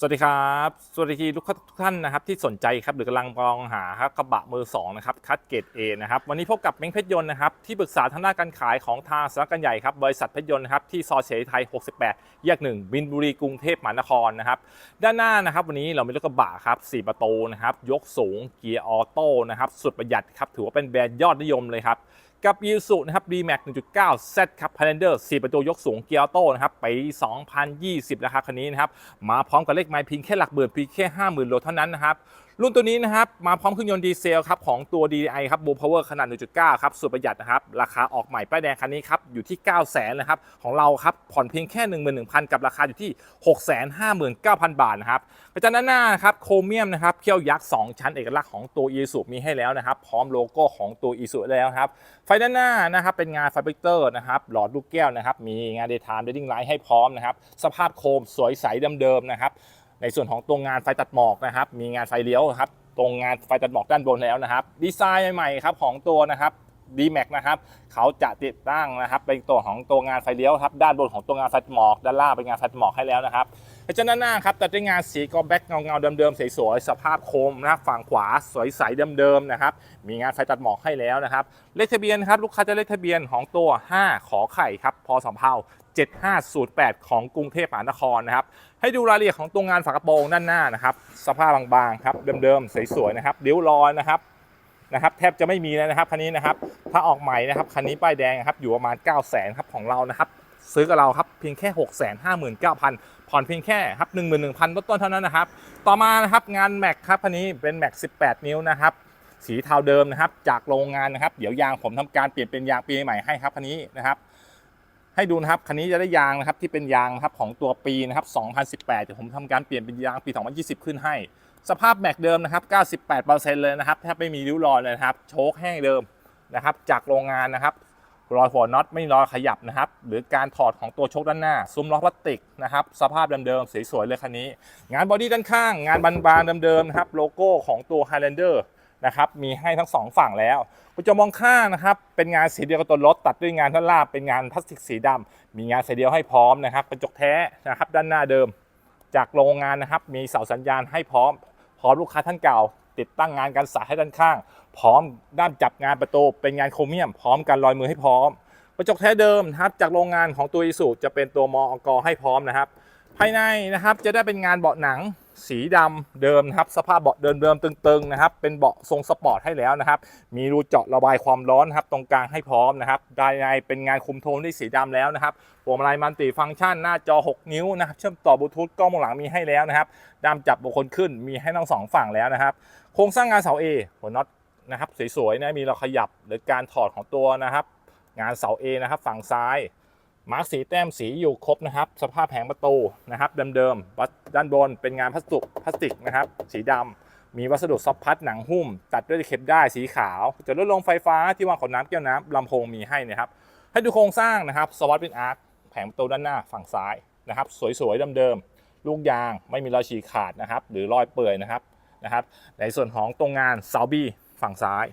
สวัสดีครับ สวัสดีทุกท่านนะครับที่สนใจครับหรือกำลังมองหาครับกระบะมือ2นะครับคัดเกรด A นะครับวันนี้พบกับเม้งเพชรยนต์นะครับที่ปรึกษาทางด้านการขายของทางสำนักงานใหญ่ครับบริษัทเพชรยนต์นะครับที่ซอยเฉลิไทย 68 แยก 1 บินบุรีกรุงเทพมหานครนะครับด้านหน้านะครับวันนี้เรามีรถกระบะครับ4ประตูนะครับยกสูงเกียร์ออโต้นะครับสุดประหยัดครับถือว่าเป็นแบรนด์ยอดนิยมเลยครับ กับยูสุนะครับ D-Max 1.9 Z ครับ Highlander 4 ประตูยกสูงเกียร์โต้นะครับไปี2020 ราคาคันนี้นะครับ มาพร้อมกับเลขไมล์พิงแค่หลักหมื่นพียงแค่ 50,000โลเท่านั้นนะครับ รุ่นตัวนี้นะครับมาพร้อมเครื่องยนต์ดีเซลครับของตัว DDI ครับ Bull Power ขนาด 1.9 ครับสุดประหยัดนะครับ ราคาออกใหม่ป้ายแดงคันนี้ครับอยู่ที่ 9 0 0 0 0นะครับของเราครับผ่อนเพียงแค่ 11,000 กับราคาอยู่ที่ 659,000 บาทนะครับกระจังด้านหน้าครับโครเมียมนะครับเขี้ยวยักษ์ 2 ชั้นเอกลักษณ์ของตัว i s u มีให้แล้วนะครับ พร้อมโลโก้ของตัว i s u แล้วครับไฟด้านหน้านะครับเป็นงานไฟเบรเตอร์นะครับหลอดลูกแก้วนะครับมีงานเดย์ไทม์เดดดิ้งไลท์ให้พร้อมนะครับสภาพโคมสวยใสเดิมๆนะครับ ในส่วนของตัวงานไฟตัดหมอกนะครับ มีงานไฟเลี้ยวครับ ตรงงานไฟตัดหมอกด้านบนแล้วนะครับ ดีไซน์ใหม่ๆครับของตัวนะครับ D-Max นะครับเขาจะติดตั้งนะครับ เป็นตัวของตัวงานไฟเลี้ยวครับ ด้านบนของตัวงานไฟตัดหมอกด้านล่างเป็นงานไฟตัดหมอกให้แล้วนะครับกระจังด้านหน้าครับแตัดด้วยงานสีกอแบ็กเงาๆเดิมๆสวยๆสภาพโคมนะฝั่งขวาสวยใสเดิมๆนะครับ มีงานไฟตัดหมอกให้แล้วนะครับเลขทะเบียนครับลูกค้าจะเลขทะเบียนของตัว 5 ขอไข่ครับพอสำเภา 7508 ของกรุงเทพมหานครนะครับ ให้ดูรายละเอียดของตัวงานฝากระโปรงด้านหน้านะครับ สภาพบางๆครับ เดิมๆ สวยๆนะครับริ้วรอยนะครับนะครับแทบจะไม่มีเลยนะครับคันนี้นะครับ ถ้าออกใหม่นะครับคันนี้ป้ายแดงครับอยู่ประมาณ 9 0 0 0 0ครับของเรานะครับซื้อกับเราครับเพียงแค่ 6 5 9 0 0 0 ผ่อนเพียงแค่ครับ11,000 ต้นๆเท่านั้นนะครับ ต่อมานะครับงานแม็กครับคันนี้เป็นแม็ก18 นิ้วนะครับสีเทาเดิมนะครับจากโรงงานนะครับ เดี๋ยวยางผมทำการเปลี่ยนเป็นยางปีใหม่ให้ครับคันนี้นะครับ ให้ดูนะครับคันนี้จะได้ยางนะครับที่เป็นยางนะครับของตัวปีนะครับ 2018 เดี๋ยวผมทำการเปลี่ยนเป็นยางปี 2020 ขึ้นให้ สภาพแม็กเดิมนะครับ 98%เลยนะครับแทบไม่มีริ้วรอยเลยนะครับ โชคแห้งเดิมนะครับ จากโรงงานนะครับรอยหัวน็อตไม่มีรอยขยับนะครับ หรือการถอดของตัวโชคด้านหน้า ซุ้มล้อพลาสติกนะครับ สภาพเดิมๆสวยๆเลยคันนี้ งานบอดี้ด้านข้าง งานบานๆเดิมๆนะครับ โลโก้ของตัว Highlander นะครับมีให้ทั้งสองฝั่งแล้วกุญแจมองข้างนะครับเป็นงานสีเดียวกับตัวรถตัดด้วยงานท่านล่างเป็นงานพลาสติกสีดำมีงานสีเดียวให้พร้อมนะครับกระจกแท้นะครับด้านหน้าเดิม จากโรงงานนะครับมีเสาสัญญาณให้พร้อม พร้อมลูกค้าท่านเก่า ติดตั้งงานกันสายให้ด้านข้าง พร้อมด้านจับงานประตูเป็นงานโครเมียม พร้อมกันรอยมือให้พร้อมกระจกแท้เดิมนะครับจากโรงงานของตัวอิสุจะเป็นตัวมอกให้พร้อมนะครับ ภายในนะครับจะได้เป็นงานเบาะหนังสีดำเดิมนะครับสภาพเบาะเดิมเดิมตึงๆนะครับเป็นเบาะทรงสปอร์ตให้แล้วนะครับ มีรูเจาะระบายความร้อนนะครับตรงกลางให้พร้อมนะครับภายในเป็นงานคุมโทนด้วยสีดำแล้วนะครับพวงมาลัยมันติฟังก์ชันหน้าจอ 6 นิ้วนะครับเชื่อมต่อบลูทูธกล้องมองหลังมีให้แล้วนะครับด้ามจับบุคคลขึ้นมีให้ทั้งสองฝั่งแล้วนะครับ โครงสร้างงานเสา A หัวน็อตนะครับสวยๆนะมีเราขยับหรือการถอดของตัวนะครับ งานเสา A นะครับฝั่งซ้าย มาร์กสีแต้มสีอยู่ครบนะครับ สภาพแผงประตูนะครับเดิมๆดด้านบนเป็นงานพลาสติกพลาสติกนะครับ สีดำมีวัสดุซอฟพัดหนังหุ้ม ตัดด้วยเข็บได้สีขาวจะลดลงไฟฟ้าที่วางขวดน้ำแก้วน้ำลำโพงมีให้นะครับให้ดูโครงสร้างนะครับสวัสดเป็นอาร์คแผงประตูด้านหน้าฝั่งซ้ายนะครับ สวยๆเดิมๆลูกยางไม่มีรอยฉีกขาดนะครับ หรือรอยเปื่อยนะครับนะครับ ในส่วนของตรงงานเสาบีฝั่งซ้าย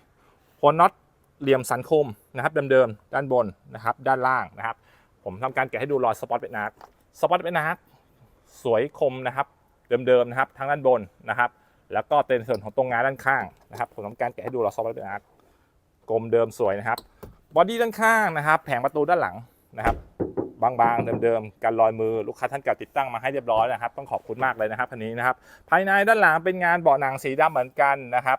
หัวน็อตเหลี่ยมสันคมนะครับเดิมๆด้านบนนะครับ ด้านล่างนะครับ ผมทำการแกะให้ดูรอยสปอตเป็นอาร์คสปอตเป็นอาร์คสวยคมนะครับเดิมๆนะครับทั้งด้านบนนะครับ แล้วก็เป็นส่วนของตรงงานด้านข้างนะครับ ผมทำการแกะให้ดูรอยสปอตเป็นอาร์คกลมเดิมสวยนะครับบอดี้ด้านข้างนะครับ แผงประตูด้านหลังนะครับบางๆเดิมๆกันรอยมือลูกค้าท่านเก่าติดตั้งมาให้เรียบร้อยนะครับ ต้องขอบคุณมากเลยนะครับคันนี้นะครับ ภายในด้านหลังเป็นงานเบาะหนังสีดำเหมือนกันนะครับ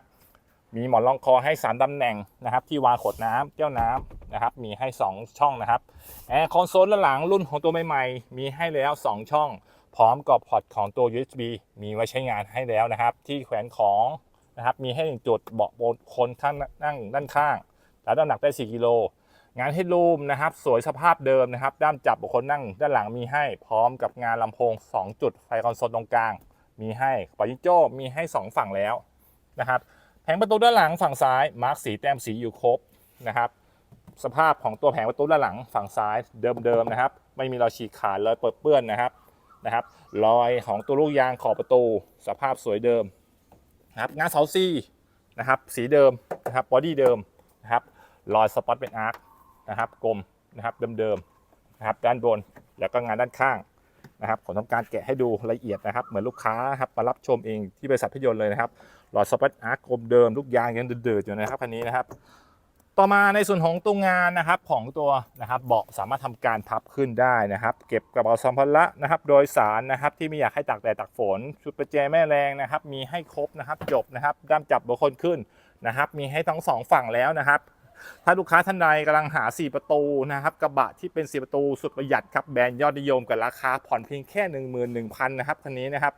มีหมอนรองคอให้ 3ตำแหน่งนะครับ ที่วางขวดน้ำแก้วน้ำนะครับ มีให้ 2 ช่องนะครับแอร์คอนโซลหลังรุ่นของตัวใหม่ๆ มีให้แล้ว 2 ช่อง พร้อมกับพอร์ตของตัว USB มีไว้ใช้งานให้แล้วนะครับ ที่แขวนของนะครับ มีให้หนึ่งจุดเบาะบนคนข้างนั่งด้านข้าง แล้วน้ำหนักได้ 4 กิโล งานเฮดรูมนะครับ สวยสภาพเดิมนะครับ ด้ามจับบุคคลนั่งด้านหลังมีให้ พร้อมกับงานลำโพง 2 จุด ไฟคอนโซลตรงกลาง มีให้ปายิโจ้มีให้ 2 ฝั่งแล้วนะครับ ผงประตูด้านหลังฝั่งซ้ายมาร์กสีแต้มสีอยู่ครบนะครับสภาพของตัวแผงประตูด้านหลังฝั่งซ้ายเดิมๆนะครับ ไม่มีรอยฉีกขาดเลยเปิดเปื้อนนะครับนะครับ รอยของตัวลูกยางขอบประตู สภาพสวยเดิมนะครับงานเสาซีนะครับสีเดิมนะครับบอดี้เดิมนะครับรอยสปอตเป็นอาร์คนะครับกลมนะครับเดิมๆนะครับด้านบนแล้วก็งานด้านข้าง นะครับผมทำการแกะให้ดูละเอียดนะครับ เหมือนลูกค้าครับมารับชมเองที่บริษัทพยนต์เลยนะครับ หลอดสปอตอาร์กลมเดิมลูกยางยังเดือดๆอยู่นะครับคันนี้นะครับ ต่อมาในส่วนของตัวงานนะครับของตัวนะครับเบาะสามารถทำการพับขึ้นได้นะครับ เก็บกระเป๋าสัมภาระนะครับ โดยสารนะครับที่ไม่อยากให้ตากแดดตากฝนชุดประแจแม่แรงนะครับ มีให้ครบนะครับจบนะครับด้ามจับบุคคลขึ้นนะครับ มีให้ทั้งสองฝั่งแล้วนะครับ ถ้าลูกค้าท่านใดกำลังหา 4 ประตูนะครับกระบะที่เป็น 4 ประตูสุดประหยัดครับแบรนด์ยอดนิยมกับราคาผ่อนเพียงแค่ 11,000นะครับคันนี้นะครับ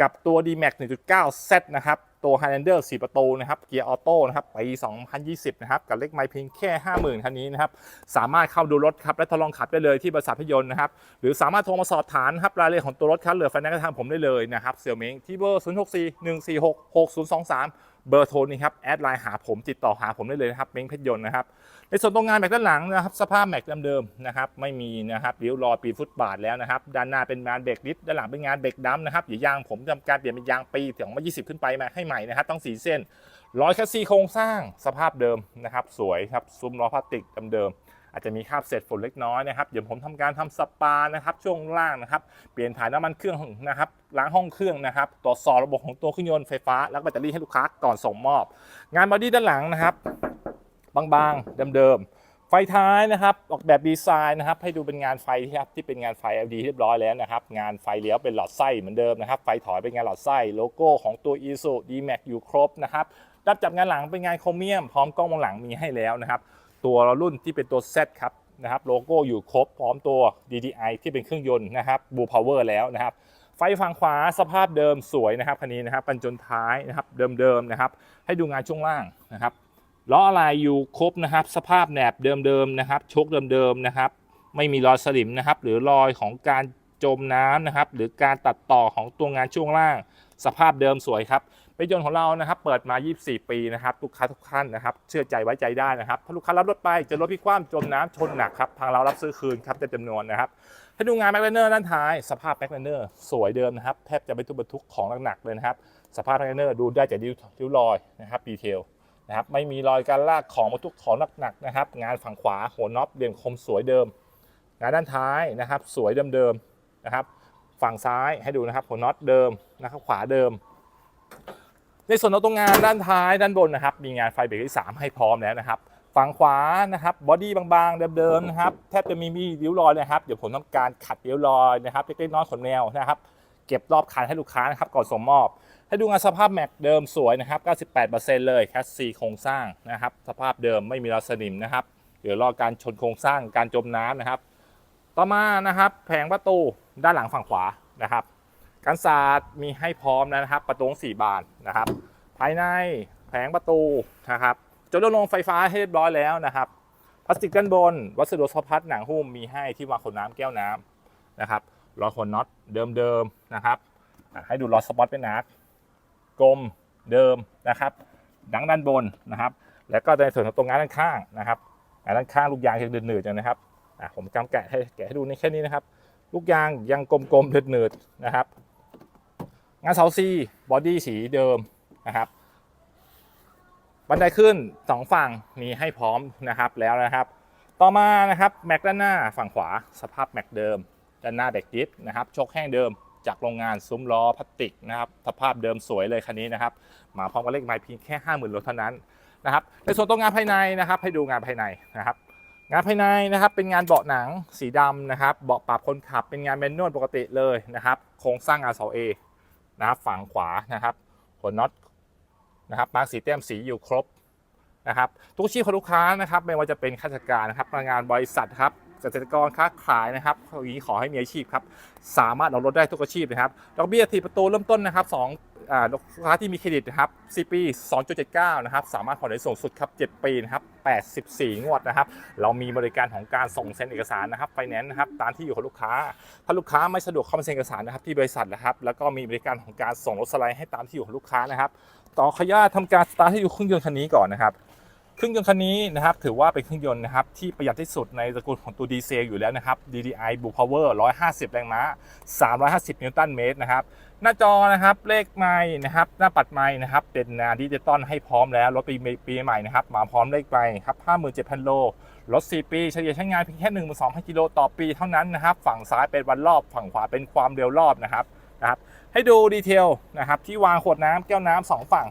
กับตัว D-Max 1.9 Z นะครับ ตัว Highlander 4ประตูนะครับ เกียร์ออโต้นะครับปี 2020 นะครับ กับเล็กไม่เพียงแค่ 50,000 คันนี้นะครับ สามารถเข้าดูรถครับ และทดลองขับได้เลยที่บริษัทพยนต์นะครับ หรือสามารถโทรมาสอบถามครับรายละเอียดของตัวรถครับเหลือไฟแนนซ์กระทางผมได้เลยนะครับเสี่ยวเม้งที่เบอร์ 064 146 6023 เบอร์โทรนี้ครับแอดไลน์หาผมติดต่อหาผมได้เลยนะครับเม้งเพชรยนต์นะครับ ในส่วนตรงงานแม็กด้านหลังนะครับสภาพแม็กเดิมๆนะครับไม่มีนะครับริ้วรอยปีฟุตบาทแล้วนะครับด้านหน้าเป็นงานเบรกดิสด้านหลังเป็นงานเบรกดัมนะครับอย่ายางผมทำการเปลี่ยนเป็นยางปีถึงมา 20 ขึ้นไปมาให้ใหม่นะครับต้องสีเส้นร้อยแคสซีโครงสร้างสภาพเดิมนะครับสวยครับซุ้มล้อพลาสติกเดิมอาจจะมีคราบเศษฝุ่นเล็กน้อยนะครับเดี๋ยวผมทำการทำสปานะครับช่วงล่างนะครับเปลี่ยนถ่ายน้ำมันเครื่องนะครับล้างห้องเครื่องนะครับตรวจสอบระบบของตัวเครื่องยนต์ไฟฟ้า แล้วก็แบตเตอรี่ให้ลูกค้าก่อนส่งมอบ งานบอดี้ด้านหลังนะครับ บางๆเดิมๆไฟท้ายนะครับออกแบบดีไซน์นะครับ ให้ดูเป็นงานไฟที่ครับที่เป็นงานไฟ LED เรียบร้อยแล้วนะครับ งานไฟเลี้ยวเป็นหลอดไส้เหมือนเดิมนะครับ ไฟถอยเป็นงานหลอดไส้โลโก้ของตัว i s u D-Max อยู่ครบนะครับรับจับงานหลังเป็นงานโครเมียม พร้อมกล้องมองหลังมีให้แล้วนะครับ ตัวรุ่นที่เป็นตัว Z ครับนะครับโลโก้อยู่ครบพร้อมตัว DDI ที่เป็นเครื่องยนต์นะครับ Blue Power แล้วนะครับ ไฟฝั่งขวาสภาพเดิมสวยนะครับคันนี้นะครับกันจนท้ายนะครับเดิมๆนะครับ ให้ดูงานช่วงล่างนะครับ ล้ออะไรอยู่ครบนะครับ สภาพแหนบเดิมๆนะครับชกเดิมๆนะครับ ไม่มีรอยสลิมนะครับ หรือรอยของการจมน้ำนะครับ หรือการตัดต่อของตัวงานช่วงล่าง สภาพเดิมสวยครับไปยนต์ของเรานะครับ เปิดมา 24 ปีนะครับลูกค้าทุกท่านนะครับ เชื่อใจไว้ใจได้นะครับ ถ้าลูกค้ารับรถไปจอรถพลิกคว่ำจมน้ำชนหนักครับ ทางเรารับซื้อคืนครับเต็มจำนวนนะครับให้ดูงานแม็กเลเนอร์ด้านท้าย สภาพแม็กเลเนอร์สวยเดิมนะครับ แทบจะไม่ทุกบรรทุกของหนักๆเลยนะครับ สภาพแม็กเลเนอร์ดูได้จากริ้วริ้วรอยนะครับดีเทล นะครับไม่มีรอยการลากของบรรทุกของหนักๆนะครับ งานฝั่งขวาหัวน็อปเรียงคมสวยเดิม งานด้านท้ายนะครับ สวยเดิมๆนะครับ ฝั่งซ้ายให้ดูนะครับ หัวน็อตเดิมนะครับ ขวาเดิม ในส่วนของตรงงานด้านท้ายด้านบนนะครับ มีงานไฟเบรกที่ 3 ให้พร้อมแล้วนะครับ ฝั่งขวานะครับบอดี้บางๆเดิมๆนะครับแทบจะมีมีริ้วรอยเลยนะครับเดี๋ยวผมทำการขัดริ้วรอยนะครับเล็กๆน้อยขนแนวนะครับ เก็บรอบคันให้ลูกค้านะครับก่อนส่งมอบ ให้ดูงานสภาพแม็กเดิมสวยนะครับ 98%เลยแคสซีโครงสร้างนะครับ สภาพเดิมไม่มีรอยสนิมนะครับเดี๋ยวรอการชนโครงสร้างการจมน้ำนะครับ ต่อมานะครับ แผงประตูด้านหลังฝั่งขวานะครับกันศาสตร์มีให้พร้อมนะครับ ประตูสี่บานนะครับ ภายในแผงประตูนะครับจดลงไฟฟ้าให้เรียบร้อยแล้วนะครับพลาสติกด้านบน วัสดุซอฟต์พลาสหนังหุ้มมีให้ที่วางขนน้ำแก้วน้ำนะครับ รอยขนน็อตเดิมๆนะครับให้ดูรอสปอตเป็นนัดกลมเดิมนะครับดังด้านบนนะครับ แล้วก็ในส่วนของตรงงานด้านข้างนะครับงานด้านข้างลูกยางยังเดือดหนืดๆอยู่นะครับผมกำแกะให้แกะให้ดูในแค่นี้นะครับ ลูกยางยังกลมๆเดือดหนืดๆนะครับ งานเสาซีบอดี้สีเดิมนะครับบันไดขึ้นสองฝั่งมีให้พร้อมนะครับแล้วนะครับ ต่อมานะครับแม็กด้านหน้าฝั่งขวาสภาพแม็กเดิม ด้านหน้าเด็กดิสนะครับโชคแห้งเดิมจากโรงงานซุ้มล้อพลาสติกนะครับสภาพเดิมสวยเลยคันนี้นะครับมาพร้อมกับเลขไมล์เพียงแค่50,000โลเท่านั้นนะครับในส่วนตรงงานภายในนะครับ ให้ดูงานภายในนะครับ งานภายในนะครับเป็นงานเบาะหนังสีดำนะครับเบาะปรับคนขับเป็นงานแมนนวลปกติเลยนะครับ โครงสร้างอาเสาเอนะครับฝั่งขวานะครับหัวน็อตนะครับมาร์กสีแต้มสีอยู่ครบนะครับทุกชีพของลูกค้านะครับ ไม่ว่าจะเป็นข้าราชการนะครับพนักงานบริษัทครับ เกษตรกรค้าขายนะครับอย่างนี้ขอให้มีอาชีพครับสามารถเอารถได้ทุกอาชีพนะครับดอกเบี้ยทีประตูเริ่มต้นนะครับสองลูกค้าที่มีเครดิตนะครับ4ปี 2.79 นะครับ สามารถผ่อนได้สูงสุดครับ 7 ปีนะครับ 84 งวดนะครับ เรามีบริการของการส่งเซ็นเอกสารนะครับไฟแนนซ์นะครับ ตามที่อยู่ของลูกค้า ถ้าลูกค้าไม่สะดวกเข้ามาเซ็นเอกสารนะครับที่บริษัทนะครับ แล้วก็มีบริการของการส่งรถสไลด์ให้ตามที่อยู่ของลูกค้านะครับ ต่อขออนุญาทำการสตาร์ทให้ดูเครื่องยนต์คันนี้ก่อนนะครับ เครื่องยนต์คันนี้นะครับถือว่าเป็นเครื่องยนต์นะครับที่ประหยัดที่สุดในตระกูลของตัวดีเซลอยู่แล้วนะครับ DDI Blue Power 150 แรงม้า 350 นิวตันเมตรนะครับหน้าจอนะครับเลขไม้นะครับหน้าปัดไม้นะครับเป็นนาดิจิตอลให้พร้อมแล้วรถปีปีใหม่นะครับมาพร้อมเลขไม้ครับ57,000 โลรถ 4 ปีเฉลี่ยใช้งานเพียงแค่1 2 0 0กิโลต่อปีเท่านั้นนะครับฝั่งซ้ายเป็นวันรอบฝั่งขวาเป็นความเร็วรอบนะครับนะครับให้ดูดีเทลนะครับที่วางขวดน้ำแก้วน้ำสองฝั่ง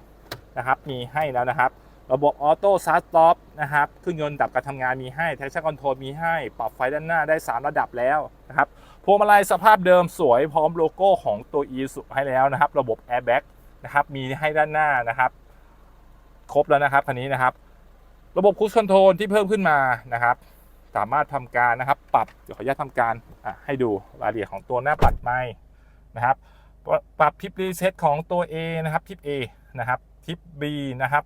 นะครับมีให้แล้วนะครับ ระบบออโต้ซาร์ทต็อปนะครับเครื่องยนต์ดับการทำงานมีให้ t ท a ชั่นคอนโทรลมีให้ ปรับไฟด้านหน้าได้ 3 ระดับแล้วนะครับพวงมาลัยสภาพเดิมสวยพร้อมโลโก้ของตัว e s u ให้แล้วนะครับ ระบบ Airbag นะครับมีให้ด้านหน้านะครับ ครบแล้วนะครับคันนี้นะครับ ระบบคู i คอนโทรลที่เพิ่มขึ้นมานะครับ สามารถทำการนะครับ ปรับเดี๋ยวขออนุญาตทำการให้ดูรายละเอียดของตัวหน้าปัดไม้นะครับ ปรับทิปรีเซ็ตของตัว A นะครับทิป A นะครับทิป B นะครับ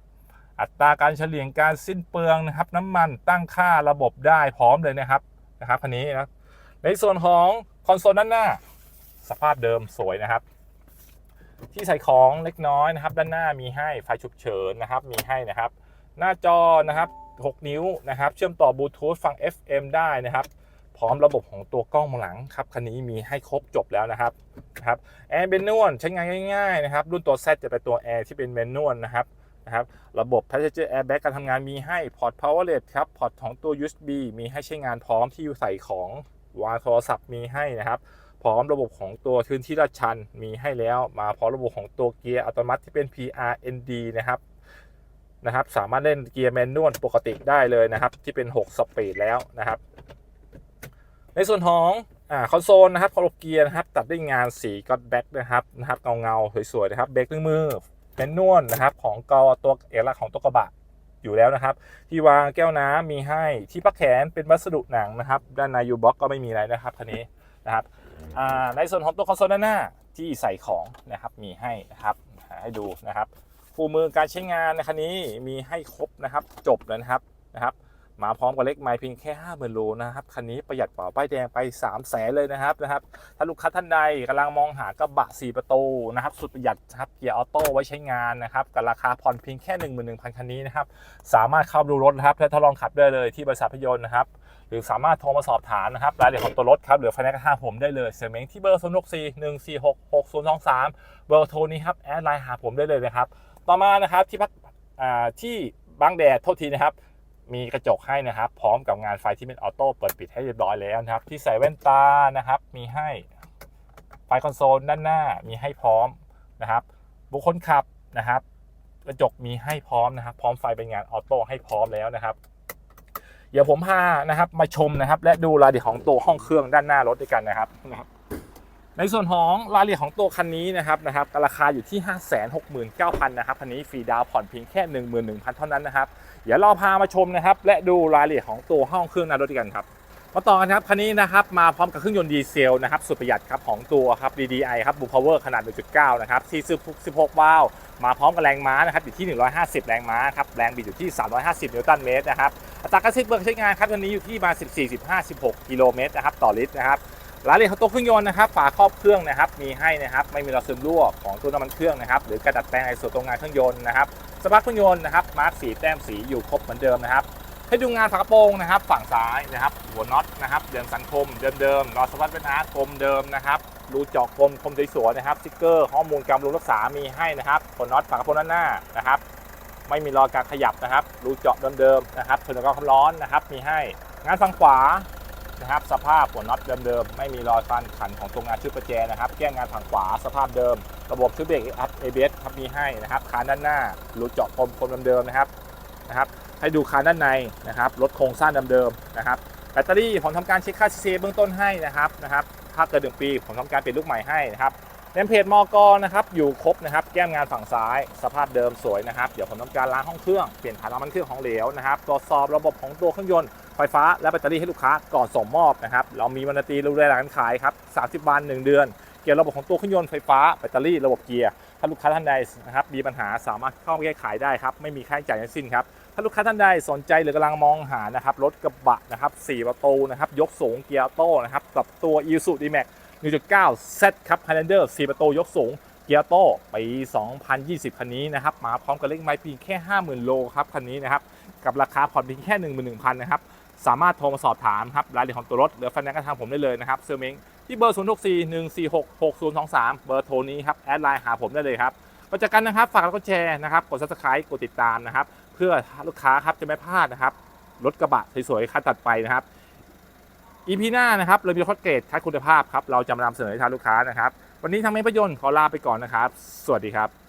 อัตราการเฉลี่ยการสิ้นเปลืองนะครับน้ำมันตั้งค่าระบบได้พร้อมเลยนะครับนะครับคันนี้นะในส่วนของคอนโซลด้านหน้า สภาพเดิมสวยนะครับ ที่ใส่ของเล็กน้อยนะครับ ด้านหน้ามีให้ไฟฉุกเฉินนะครับ มีให้นะครับ หน้าจอนะครับ 6 นิ้วนะครับ เชื่อมต่อบลูทูธฟัง FM ได้นะครับ พร้อมระบบของตัวกล้องมองหลังครับคันนี้มีให้ครบจบแล้วนะครับนะครับแอร์เบนนวลใช้งานง่ายๆนะครับ รุ่นตัว Z จะเป็นตัวแอร์ที่เป็นเมนนวลนะครับ นะครับ ระบบ Passenger Airbag การทำงานมีให้ พอร์ต Powerless ครับ พอร์ตของตัว USB มีให้ใช้งานพร้อมที่อยู่ใส่ของวางโทรศัพท์มีให้นะครับ พร้อมระบบของตัวพื้นที่ลาดชันมีให้แล้ว มาพร้อมระบบของตัวเกียร์อัตโนมัติที่เป็น PRND นะครับนะครับ สามารถเล่นเกียร์แมนนวลปกติได้เลยนะครับ ที่เป็น 6 สปีดแล้วนะครับ ในส่วนของอ่าคอนโซลนะครับคอลเกียร์นะครับ ตัดด้วยงานสีก็อดแบ็กนะครับนะครับเงาเงาๆสวยๆนะครับเบรกด้วยมือ แมนนวลนะครับของกอตัวเอกลักษณ์ของตัวกระบะอยู่แล้วนะครับ ที่วางแก้วน้ำมีให้ที่พักแขนเป็นวัสดุหนังนะครับ ด้านในยูบ็อกก็ไม่มีอะไรนะครับคันนี้นะครับในส่วนของตัวคอนโซลด้านหน้าที่ใส่ของนะครับมีให้นะครับให้ดูนะครับคู่มือการใช้งานในคันนี้มีให้ครบนะครับ จบแล้วนะครับนะครับ มาพร้อมกับเล็กไม้เพียงแค่5 0,000โลนะครับคันนี้ประหยัดกว่าป้ายแดงไป 3 0 0แสนเลยนะครับนะครับถ้าลูกค้าท่านใดกำลังมองหากระบะ 4 ประตูนะครับสุดประหยัดครับเกียร์ออโต้ไว้ใช้งานนะครับกับราคาผ่อนเพียงแค่ 11,000 คันนี้นะครับสามารถเข้าดูรถนะครับและทดลองขับได้เลยที่บริษัทพยนต์นะครับหรือสามารถโทรมาสอบถามนะครับรายละเอียดของตัวรถครับหรือไฟแนนซ์กับทาผมได้เลยเสียเม้งที่เบอร์0 6 4 1 4 6 6 0 2 3 เบอร์โทรนี้ครับแอดไลน์หาผมได้เลยนะครับต่อมานะครับที่พักที่บางแดดโทษทีนะครับ มีกระจกให้นะครับ พร้อมกับงานไฟที่เป็นออโต้เปิดปิดให้เรียบร้อยแล้วนะครับ ที่ใส่แว่นตานะครับ มีให้ไฟคอนโซลด้านหน้ามีให้พร้อมนะครับ บุคคลขับนะครับ กระจกมีให้พร้อมนะครับ พร้อมไฟเป็นงานออโต้ให้พร้อมแล้วนะครับ เดี๋ยวผมพานะครับมาชมนะครับ และดูรายละเอียดของตัวห้องเครื่องด้านหน้ารถด้วยกันนะครับนะครับ ในส่วนของรายละเอียดของตัวคันนี้นะครับนะครับราคาอยู่ที่ 569,000นะครับคันนี้ฟรีดาวผ่อนเพียงแค่ 11,000 เท่านั้นนะครับเดี๋ยวเราพามาชมนะครับ และดูรายละเอียดของตัวห้องเครื่องนารถด้วยกันครับมาต่อกันครับคันนี้นะครับมาพร้อมกับเครื่องยนต์ดีเซลนะครับสุดประหยัดครับของตัวครับ DDI ครับ Blue Power ขนาด 1.9 นะครับ46วาล์วมาพร้อมกับแรงม้านะครับอยู่ที่ 150 แรงม้าครับแรงบิดอยู่ที่ 350 นิวตันเมตรนะครับอัตราการสิ้นเปลืองใช้งานครับคันนี้อยู่ที่มา14-15-16 กิโลเมตรนะครับต่อลิตรนะครับ รายละเอียดของตัวเครื่องยนต์นะครับฝาครอบเครื่องนะครับ มีให้นะครับไม่มีรอยซึมรั่วของตัวน้ำมันเครื่องนะครับ หรือการดัดแปลงในส่วนตรงงานเครื่องยนต์นะครับสภาพเครื่องยนต์นะครับมาร์กสีแต้มสีอยู่ครบเหมือนเดิมนะครับให้ดูงานฝากระโปรงนะครับ ฝั่งซ้ายนะครับ หัวน็อตนะครับเดิมสันคมเดิมๆน็อสวัสดิ์เป็นอาร์ตกลมเดิมนะครับรูเจาะกลมคมสวยๆนะครับสติ๊กเกอร์ข้อมูลการรุงรักษามีให้นะครับหัวน็อตฝากระโปรงด้านหน้านะครับไม่มีรอยการขยับนะครับรูเจาะเดิมๆนะครับถุงกองความร้อนนะครับมีให้งานฝั่งขวา นะครับ สภาพหัวน็อตเดิมๆ ไม่มีรอยฟันขันของตัวงานชุดประแจนะครับ แก้งานฝั่งขวาสภาพเดิม ระบบชุดเบรกอัพ ABS ครับมีให้นะครับคานด้านหน้ารูเจาะคมคมเดิมๆนะครับนะครับ ให้ดูคานด้านในนะครับรถโครงสร้างเดิมๆนะครับแบตเตอรี่ผมทำการเช็คค่า CC เบื้องต้นให้นะครับนะครับถ้าเกินหนึ่งปีผมทำการเปลี่ยนลูกใหม่ให้นะครับเนมเพจมอกนะครับอยู่ครบนะครับแก้มงานฝั่งซ้าย สภาพเดิมสวยนะครับ เดี๋ยวผมทำการล้างห้องเครื่องเปลี่ยนถ่ายน้ำมันเครื่องของเหลวนะครับตรวจสอบระบบของตัวเครื่องยนต์ ไฟฟ้าและแบตเตอรี่ให้ลูกค้าก่อนส่งมอบนะครับ เรามีวันตีรูแลหลังการขายครับ 30 วัน 1 เดือน เกี่ยวกับระบบของตัวเครื่องยนต์ไฟฟ้าแบตเตอรี่ระบบเกียร์ ถ้าลูกค้าท่านใดนะครับมีปัญหาสามารถเข้าไปแก้ไขได้ครับ ไม่มีค่าใช้จ่ายทั้งสิ้นครับ ถ้าลูกค้าท่านใดสนใจหรือกำลังมองหานะครับรถกระบะนะครับ4ประตูนะครับยกสูงเกียร์โต้นะครับกับตัว i s u d m a x 1.9 Z ครับ Highlander 4 ประตูยกสูงเกียร์ออโต้ปี 2020 คันนี้นะครับมาพร้อมกับเลขไม้เพียงแค่ 50,000 โลครับคันนี้นะครับกับราคาผ่อนเพียงแค่ 1 1 0 0 0 นะครับ สามารถโทรมาสอบถามครับรายละเอียดของตัวรถหรือฟันแนนซ์กับทางผมได้เลยนะครับเซอร์เมงที่เบอร์ 0 6 4 1 4 6 6 0 2 3 เบอร์โทรนี้ครับแอดไลน์หาผมได้เลยครับก็จากกันนะครับฝากแล้วก็แชร์นะครับกด subscribe กดติดตามนะครับ เพื่อลูกค้าครับจะไม่พลาดนะครับรถกระบะสวยๆคันถัดไปนะครับ EP หน้านะครับเรามีรถเกรดคัดคุณภาพครับเราจะมานำเสนอให้ทางลูกค้านะครับ วันนี้ทางเมภาพยนต์ขอลาไปก่อนนะครับ สวัสดีครับ